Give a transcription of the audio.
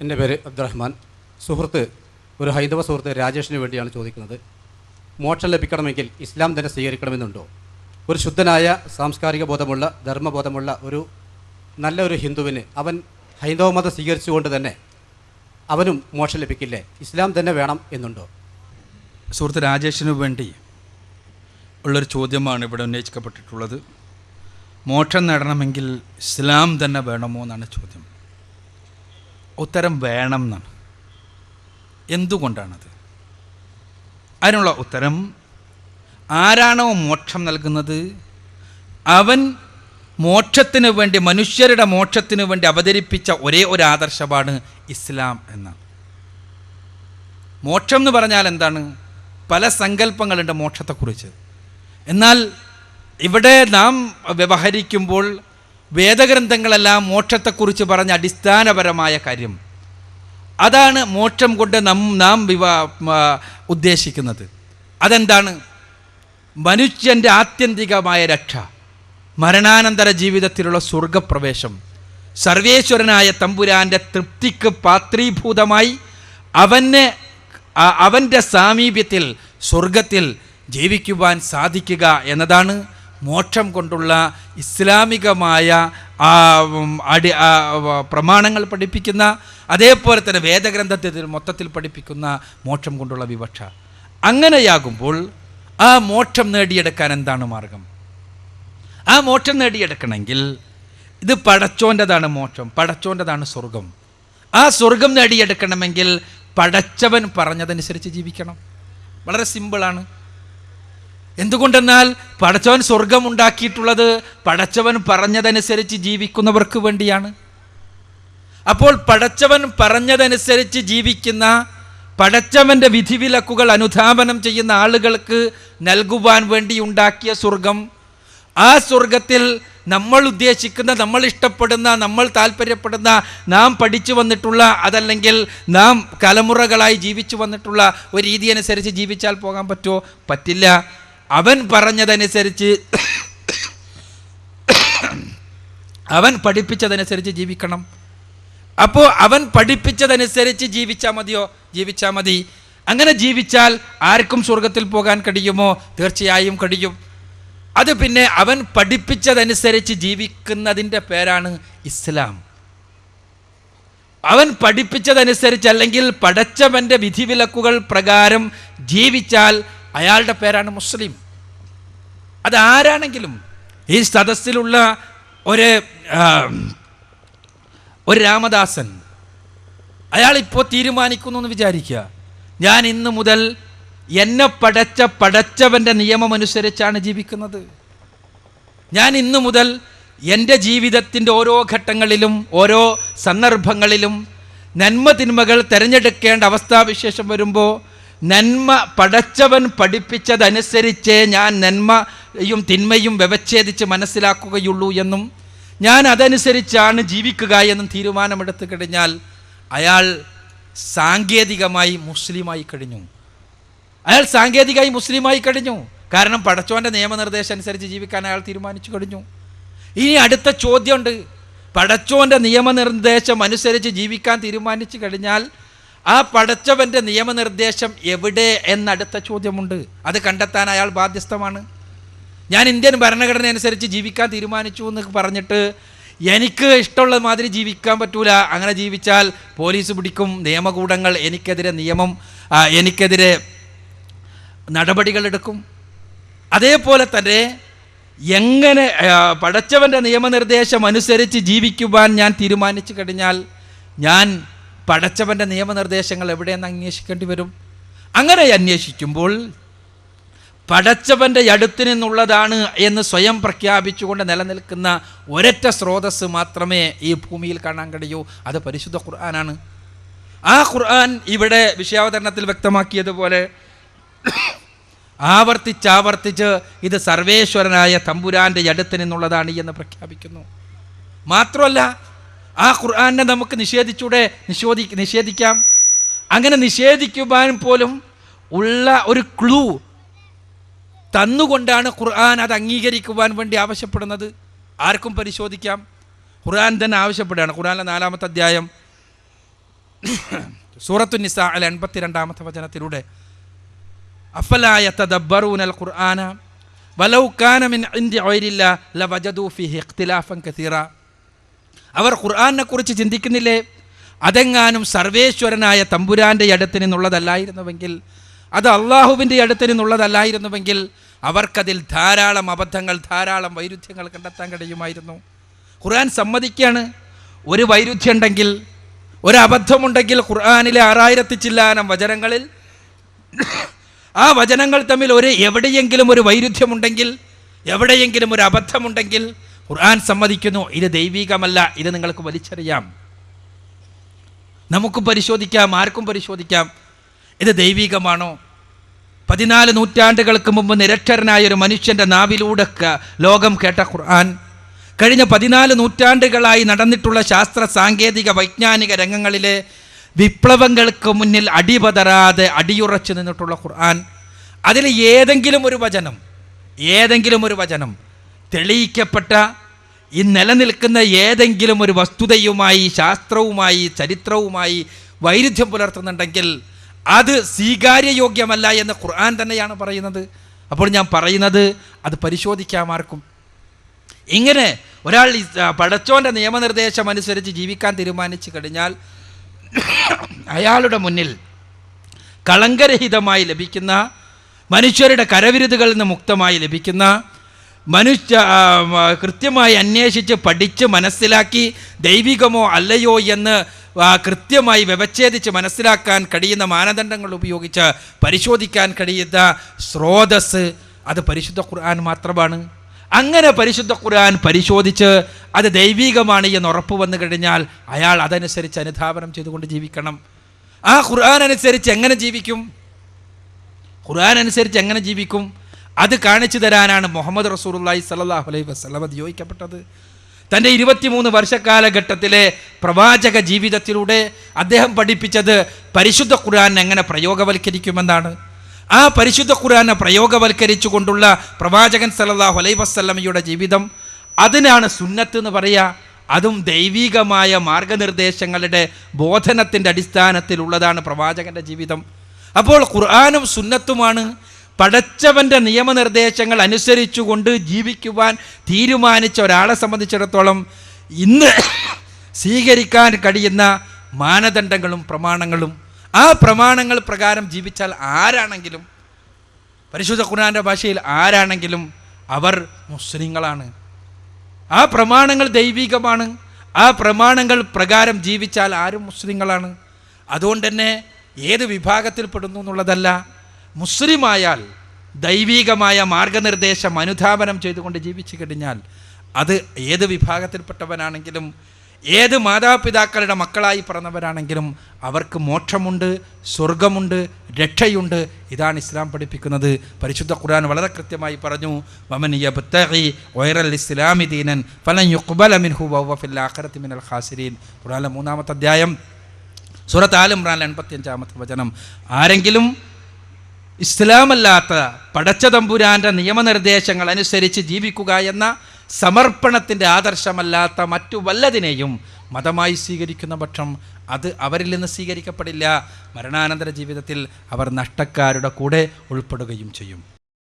എന്റെ പേര് അബ്ദുറഹ്മാൻ. സുഹൃത്ത് ഒരു ഹൈന്ദവ സുഹൃത്ത് രാജേഷിന് വേണ്ടിയാണ് ചോദിക്കുന്നത്. മോക്ഷം ലഭിക്കണമെങ്കിൽ ഇസ്ലാം തന്നെ സ്വീകരിക്കണമെന്നുണ്ടോ? ഒരു ശുദ്ധനായ സാംസ്കാരിക ബോധമുള്ള ധർമ്മബോധമുള്ള ഒരു നല്ല ഒരു ഹിന്ദുവിന് അവൻ ഹൈന്ദവ മതം സ്വീകരിച്ചുകൊണ്ട് തന്നെ അവനും മോക്ഷം ലഭിക്കില്ലേ? ഇസ്ലാം തന്നെ വേണം എന്നുണ്ടോ? സുഹൃത്ത് രാജേഷിന് വേണ്ടി ഉള്ളൊരു ചോദ്യമാണ് ഇവിടെ ഉന്നയിക്കപ്പെട്ടിട്ടുള്ളത്. മോക്ഷം നേടണമെങ്കിൽ ഇസ്ലാം തന്നെ വേണമോ എന്നാണ് ചോദ്യം. ഉത്തരം വേണം എന്നാണ് എന്തുകൊണ്ടാണത്? അതിനുള്ള ഉത്തരം ആരാണോ മോക്ഷം നൽകുന്നത്? അവൻ മോക്ഷത്തിന് വേണ്ടി മനുഷ്യരുടെ മോക്ഷത്തിന് വേണ്ടി അവതരിപ്പിച്ച ഒരേ ഒരു ആദർശമാണ് ഇസ്ലാം എന്നാണ്. മോക്ഷം എന്ന് പറഞ്ഞാൽ എന്താണ്? പല സങ്കല്പങ്ങളുണ്ട് മോക്ഷത്തെക്കുറിച്ച്. എന്നാൽ ഇവിടെ നാം വ്യവഹരിക്കുമ്പോൾ വേദഗ്രന്ഥങ്ങളെല്ലാം മോക്ഷത്തെക്കുറിച്ച് പറഞ്ഞ അടിസ്ഥാനപരമായ കാര്യം. അതാണ് മോക്ഷം കൊണ്ട് നം നാം വിവാ ഉദ്ദേശിക്കുന്നത്. അതെന്താണ്? മനുഷ്യന്റെ ആത്യന്തികമായ രക്ഷ മരണാനന്തര ജീവിതത്തിലുള്ള സ്വർഗപ്രവേശം. സർവേശ്വരനായ തമ്പുരാന്റെ തൃപ്തിക്ക് പാത്രീഭൂതമായി അവനെ അവന്റെ സാമീപ്യത്തിൽ സ്വർഗത്തിൽ ജീവിക്കുവാൻ സാധിക്കുക എന്നതാണ് മോക്ഷം കൊണ്ടുള്ള ഇസ്ലാമികമായ അടി പ്രമാണങ്ങൾ പഠിപ്പിക്കുന്ന അതേപോലെ തന്നെ വേദഗ്രന്ഥത്തിൽ മൊത്തത്തിൽ പഠിപ്പിക്കുന്ന മോക്ഷം കൊണ്ടുള്ള വിവക്ഷ. അങ്ങനെയാകുമ്പോൾ ആ മോക്ഷം നേടിയെടുക്കാൻ എന്താണ് മാർഗം? ആ മോക്ഷം നേടിയെടുക്കണമെങ്കിൽ ഇത് പടച്ചോന്റെതാണ് മോക്ഷം പടച്ചോന്റെതാണ് സ്വർഗം ആ സ്വർഗം നേടിയെടുക്കണമെങ്കിൽ പടച്ചവൻ പറഞ്ഞതനുസരിച്ച് ജീവിക്കണം. വളരെ സിമ്പിളാണ്. എന്തുകൊണ്ടെന്നാൽ പടച്ചവൻ സ്വർഗം ഉണ്ടാക്കിയിട്ടുള്ളത് പടച്ചവൻ പറഞ്ഞതനുസരിച്ച് ജീവിക്കുന്നവർക്ക് വേണ്ടിയാണ്. അപ്പോൾ പടച്ചവൻ പറഞ്ഞതനുസരിച്ച് ജീവിക്കുന്ന പടച്ചവന്റെ വിധിവിലക്കുകൾ അനുധാപനം ചെയ്യുന്ന ആളുകൾക്ക് നൽകുവാൻ വേണ്ടി ഉണ്ടാക്കിയ സ്വർഗം ആ സ്വർഗത്തിൽ നമ്മൾ ഉദ്ദേശിക്കുന്ന നമ്മൾ ഇഷ്ടപ്പെടുന്ന നമ്മൾ താല്പര്യപ്പെടുന്ന നാം പഠിച്ചു വന്നിട്ടുള്ള അതല്ലെങ്കിൽ നാം തലമുറകളായി ജീവിച്ചു വന്നിട്ടുള്ള ഒരു രീതി അനുസരിച്ച് ജീവിച്ചാൽ പോകാൻ പറ്റുമോ? പറ്റില്ല. അവൻ പറഞ്ഞതനുസരിച്ച് അവൻ പഠിപ്പിച്ചതനുസരിച്ച് ജീവിക്കണം. അപ്പോൾ അവൻ പഠിപ്പിച്ചതനുസരിച്ച് ജീവിച്ചാൽ മതിയോ? ജീവിച്ചാൽ മതി. അങ്ങനെ ജീവിച്ചാൽ ആർക്കും സ്വർഗത്തിൽ പോകാൻ കഴിയുമോ? തീർച്ചയായും കഴിയും. അത് പിന്നെ അവൻ പഠിപ്പിച്ചതനുസരിച്ച് ജീവിക്കുന്നതിന്റെ പേരാണ് ഇസ്ലാം. അവൻ പഠിപ്പിച്ചതനുസരിച്ച് അല്ലെങ്കിൽ പടച്ചവന്റെ വിധിവിലക്കുകൾ പ്രകാരം ജീവിച്ചാൽ അയാളുടെ പേരാണ് മുസ്ലിം. അതാരാണെങ്കിലും ഈ സദസ്സിലുള്ള ഒരു ഒരു രാമദാസൻ അയാളിപ്പോൾ തീരുമാനിക്കുന്നു എന്ന് വിചാരിക്കുക. ഞാൻ ഇന്ന് മുതൽ എന്നെ പടച്ച പടച്ചവന്റെ നിയമമനുസരിച്ചാണ് ജീവിക്കുന്നത്. ഞാൻ ഇന്നു മുതൽ എന്റെ ജീവിതത്തിന്റെ ഓരോ ഘട്ടങ്ങളിലും ഓരോ സന്ദർഭങ്ങളിലും നന്മ തിന്മകൾ തിരഞ്ഞെടുക്കേണ്ട അവസ്ഥാവിശേഷം വരുമ്പോൾ നന്മ പടച്ചവൻ പഠിപ്പിച്ചതനുസരിച്ചേ ഞാൻ നന്മയും തിന്മയും വ്യവച്ഛേദിച്ച് മനസ്സിലാക്കുകയുള്ളൂ എന്നും ഞാൻ അതനുസരിച്ചാണ് ജീവിക്കുക എന്നും തീരുമാനമെടുത്തു കഴിഞ്ഞാൽ അയാൾ സാങ്കേതികമായി മുസ്ലിമായി കഴിഞ്ഞു. അയാൾ സാങ്കേതികമായി മുസ്ലിമായി കഴിഞ്ഞു. കാരണം പടച്ചോന്റെ നിയമനിർദ്ദേശം അനുസരിച്ച് ജീവിക്കാൻ അയാൾ തീരുമാനിച്ചു കഴിഞ്ഞു. ഇനി അടുത്ത ചോദ്യമുണ്ട്. പടച്ചോന്റെ നിയമനിർദ്ദേശം അനുസരിച്ച് ജീവിക്കാൻ തീരുമാനിച്ചു കഴിഞ്ഞാൽ ആ പടച്ചവന്റെ നിയമനിർദ്ദേശം എവിടെ എന്നടുത്ത ചോദ്യമുണ്ട്. അത് കണ്ടെത്താൻ അയാൾ ബാധ്യസ്ഥമാണ്. ഞാൻ ഇന്ത്യൻ ഭരണഘടന അനുസരിച്ച് ജീവിക്കാൻ തീരുമാനിച്ചു എന്ന് പറഞ്ഞിട്ട് എനിക്ക് ഇഷ്ടമുള്ള മാതിരി ജീവിക്കാൻ പറ്റൂല. അങ്ങനെ ജീവിച്ചാൽ പോലീസ് പിടിക്കും നിയമകൂടങ്ങൾ എനിക്കെതിരെ നിയമം എനിക്കെതിരെ നടപടികളെടുക്കും അതേപോലെ തന്നെ എങ്ങനെ പടച്ചവന്റെ നിയമനിർദ്ദേശം അനുസരിച്ച് ജീവിക്കുവാൻ ഞാൻ തീരുമാനിച്ചു കഴിഞ്ഞാൽ ഞാൻ പടച്ചവന്റെ നിയമനിർദ്ദേശങ്ങൾ എവിടെയെന്ന് അന്വേഷിക്കേണ്ടി വരും? അങ്ങനെ അന്വേഷിക്കുമ്പോൾ പടച്ചവന്റെ അടുത്തു നിന്നുള്ളതാണ് എന്ന് സ്വയം പ്രഖ്യാപിച്ചുകൊണ്ട് നിലനിൽക്കുന്ന ഒരൊറ്റ സ്രോതസ്സ് മാത്രമേ ഈ ഭൂമിയിൽ കാണാൻ കഴിയൂ. അത് പരിശുദ്ധ ഖുർആനാണ്. ആ ഖുർആൻ ഇവിടെ വിഷയാവതരണത്തിൽ വ്യക്തമാക്കിയതുപോലെ ആവർത്തിച്ചാവർത്തിച്ച് ഇത് സർവേശ്വരനായ തമ്പുരാന്റെ അടുത്ത് നിന്നുള്ളതാണ് എന്ന് പ്രഖ്യാപിക്കുന്നു. മാത്രമല്ല ആ ഖുർആാനെ നമുക്ക് നിഷേധിച്ചൂടെ? നിഷോധി നിഷേധിക്കാം. അങ്ങനെ നിഷേധിക്കുവാൻ പോലും ഉള്ള ഒരു ക്ലൂ തന്നുകൊണ്ടാണ് ഖുർആൻ അത് അംഗീകരിക്കുവാൻ വേണ്ടി ആവശ്യപ്പെടുന്നത്. ആർക്കും പരിശോധിക്കാം. ഖുർആൻ തന്നെ ആവശ്യപ്പെടുകയാണ്. ഖുർആാനിലെ നാലാമത്തെ അധ്യായം. സൂറത്തു നിസ അല എൺപത്തിരണ്ടാമത്തെ വചനത്തിലൂടെ. അഫലായ തദ്ബറൂനൽ ഖുർആന വലൗ കാന മിൻ ഇൻദി ലവജദൂഫി ഇഖ്തിലാഫൻ കസീറ. അവർ ഖുർആനെ കുറിച്ച് ചിന്തിക്കുന്നില്ലേ? അതെങ്ങാനും സർവേശ്വരനായ തമ്പുരാന്റെ അടുത്ത് നിന്നുള്ളതല്ലായിരുന്നുവെങ്കിൽ അത് അള്ളാഹുവിന്റെ അടുത്ത് നിന്നുള്ളതല്ലായിരുന്നുവെങ്കിൽ അവർക്കതിൽ ധാരാളം അബദ്ധങ്ങൾ ധാരാളം വൈരുദ്ധ്യങ്ങൾ കണ്ടെത്താൻ കഴിയുമായിരുന്നു. ഖുർആൻ സമ്മതിക്കുകയാണ് ഒരു വൈരുദ്ധ്യം ഉണ്ടെങ്കിൽ ഒരു അബദ്ധമുണ്ടെങ്കിൽ ഖുർആാനിലെ ആറായിരത്തി ചില്ലാനം വചനങ്ങളിൽ ആ വചനങ്ങൾ തമ്മിൽ ഒരു എവിടെയെങ്കിലും ഒരു വൈരുദ്ധ്യമുണ്ടെങ്കിൽ എവിടെയെങ്കിലും ഒരു അബദ്ധമുണ്ടെങ്കിൽ ഖുർആൻ സമ്മതിക്കുന്നു. ഇത് ദൈവികമല്ല. ഇത് നിങ്ങൾക്ക് വലിച്ചറിയാം. നമുക്കും പരിശോധിക്കാം. ആർക്കും പരിശോധിക്കാം. ഇത് ദൈവികമാണോ? പതിനാല് നൂറ്റാണ്ടുകൾക്ക് മുമ്പ് നിരക്ഷരനായ ഒരു മനുഷ്യന്റെ നാവിലൂടെ ലോകം കേട്ട ഖുർആൻ കഴിഞ്ഞ പതിനാല് നൂറ്റാണ്ടുകളായി നടന്നിട്ടുള്ള ശാസ്ത്ര സാങ്കേതിക വൈജ്ഞാനിക രംഗങ്ങളിലെ വിപ്ലവങ്ങൾക്ക് മുന്നിൽ അടിപതരാതെ അടിയുറച്ചു നിന്നിട്ടുള്ള ഖുർആൻ. അതിൽ ഏതെങ്കിലും ഒരു വചനം ഏതെങ്കിലും ഒരു വചനം തെളിയിക്കപ്പെട്ട ഈ നിലനിൽക്കുന്ന ഏതെങ്കിലും ഒരു വസ്തുതയുമായി ശാസ്ത്രവുമായി ചരിത്രവുമായി വൈരുദ്ധ്യം പുലർത്തുന്നുണ്ടെങ്കിൽ അത് സ്വീകാര്യയോഗ്യമല്ല എന്ന് ഖുർആൻ തന്നെയാണ് പറയുന്നത്. അപ്പോൾ ഞാൻ പറയുന്നത് അത് പരിശോധിക്കാമാർക്കും ഇങ്ങനെ ഒരാൾ പടച്ചോന്റെ നിയമനിർദ്ദേശം അനുസരിച്ച് ജീവിക്കാൻ തീരുമാനിച്ചു കഴിഞ്ഞാൽ അയാളുടെ മുന്നിൽ കളങ്കരഹിതമായി ലഭിക്കുന്ന മനുഷ്യരുടെ കരവിരുതുകളിൽ നിന്ന് മുക്തമായി ലഭിക്കുന്ന മനുഷ്യ കൃത്യമായി അന്വേഷിച്ച് പഠിച്ച് മനസ്സിലാക്കി ദൈവികമോ അല്ലയോ എന്ന് കൃത്യമായി വ്യവച്ഛേദിച്ച് മനസ്സിലാക്കാൻ കഴിയുന്ന മാനദണ്ഡങ്ങൾ ഉപയോഗിച്ച് പരിശോധിക്കാൻ കഴിയുന്ന സ്രോതസ് അത് പരിശുദ്ധ ഖുർആൻ മാത്രമാണ്. അങ്ങനെ പരിശുദ്ധ ഖുർആൻ പരിശോധിച്ച് അത് ദൈവികമാണ് എന്ന് ഉറപ്പ് വന്നു കഴിഞ്ഞാൽ അയാൾ അതനുസരിച്ച് അനുധാപനം ചെയ്തുകൊണ്ട് ജീവിക്കണം. ആ ഖുർആൻ അനുസരിച്ച് എങ്ങനെ ജീവിക്കും? ഖുർആൻ അനുസരിച്ച് എങ്ങനെ ജീവിക്കും? അത് കാണിച്ചു തരാനാണ് മുഹമ്മദ് റസൂലുള്ളാഹി സ്വല്ലല്ലാഹു അലൈഹി വസ്ലമ നിയോഗിക്കപ്പെട്ടത് തന്റെ ഇരുപത്തിമൂന്ന് വർഷക്കാലഘട്ടത്തിലെ പ്രവാചക ജീവിതത്തിലൂടെ അദ്ദേഹം പഠിപ്പിച്ചത് പരിശുദ്ധ ഖുർആൻ എങ്ങനെ പ്രയോഗവൽക്കരിക്കുമെന്നാണ്. ആ പരിശുദ്ധ ഖുർആനെ പ്രയോഗവൽക്കരിച്ചു കൊണ്ടുള്ള പ്രവാചകൻ സല്ലാഹു അലൈഹി വസ്ലമയുടെ ജീവിതം അതിനാണ് സുന്നത്ത് എന്ന് പറയുക അതും ദൈവികമായ മാർഗനിർദ്ദേശങ്ങളുടെ ബോധനത്തിന്റെ അടിസ്ഥാനത്തിലുള്ളതാണ് പ്രവാചകന്റെ ജീവിതം. അപ്പോൾ ഖുർആാനും സുന്നത്തുമാണ്. പടച്ചവന്റെ നിയമനിർദ്ദേശങ്ങൾ അനുസരിച്ചുകൊണ്ട് ജീവിക്കുവാൻ തീരുമാനിച്ച ഒരാളെ സംബന്ധിച്ചിടത്തോളം ഇന്ന് സ്വീകരിക്കാൻ കഴിയുന്ന മാനദണ്ഡങ്ങളും പ്രമാണങ്ങളും ആ പ്രമാണങ്ങൾ പ്രകാരം ജീവിച്ചാൽ ആരാണെങ്കിലും പരിശുദ്ധ ഖുർആാന്റെ ഭാഷയിൽ ആരാണെങ്കിലും അവർ മുസ്ലിങ്ങളാണ്. ആ പ്രമാണങ്ങൾ ദൈവികമാണ്. ആ പ്രമാണങ്ങൾ പ്രകാരം ജീവിച്ചാൽ ആരും മുസ്ലിങ്ങളാണ്. അതുകൊണ്ട് തന്നെ ഏത് വിഭാഗത്തിൽപ്പെടുന്നു എന്നുള്ളതല്ല മുസ്ലിമായാൽ ദൈവീകമായ മാർഗനിർദ്ദേശം അനുധാപനം ചെയ്തുകൊണ്ട് ജീവിച്ചു കഴിഞ്ഞാൽ അത് ഏത് വിഭാഗത്തിൽപ്പെട്ടവനാണെങ്കിലും ഏത് മാതാപിതാക്കളുടെ മക്കളായി പിറന്നവരാണെങ്കിലും അവർക്ക് മോക്ഷമുണ്ട് സ്വർഗമുണ്ട് രക്ഷയുണ്ട്. ഇതാണ് ഇസ്ലാം പഠിപ്പിക്കുന്നത്. പരിശുദ്ധ ഖുർആൻ വളരെ കൃത്യമായി പറഞ്ഞു വമനിയ ബത്തഹി വൈറൽ ഇസ്ലാമി ദീനൻ ഫലൻ മിൻഹു മിനൽ ഖാസിരീൻ. ഖുർആനിലെ മൂന്നാമത്തെ അധ്യായം സൂറത്ത് ആലും ഇമ്രാൻ എൺപത്തിയഞ്ചാമത്തെ വചനം. ആരെങ്കിലും ഇസ്ലാമല്ലാത്ത പടച്ച തമ്പുരാന്റെ നിയമനിർദ്ദേശങ്ങൾ അനുസരിച്ച് ജീവിക്കുക എന്ന സമർപ്പണത്തിന്റെ ആദർശമല്ലാത്ത മറ്റു വല്ലതിനെയും മതമായി സ്വീകരിക്കുന്ന പക്ഷം അത് അവരിൽ നിന്ന് സ്വീകരിക്കപ്പെടില്ല. മരണാനന്തര ജീവിതത്തിൽ അവർ നഷ്ടക്കാരുടെ കൂടെ ഉൾപ്പെടുകയും ചെയ്യും.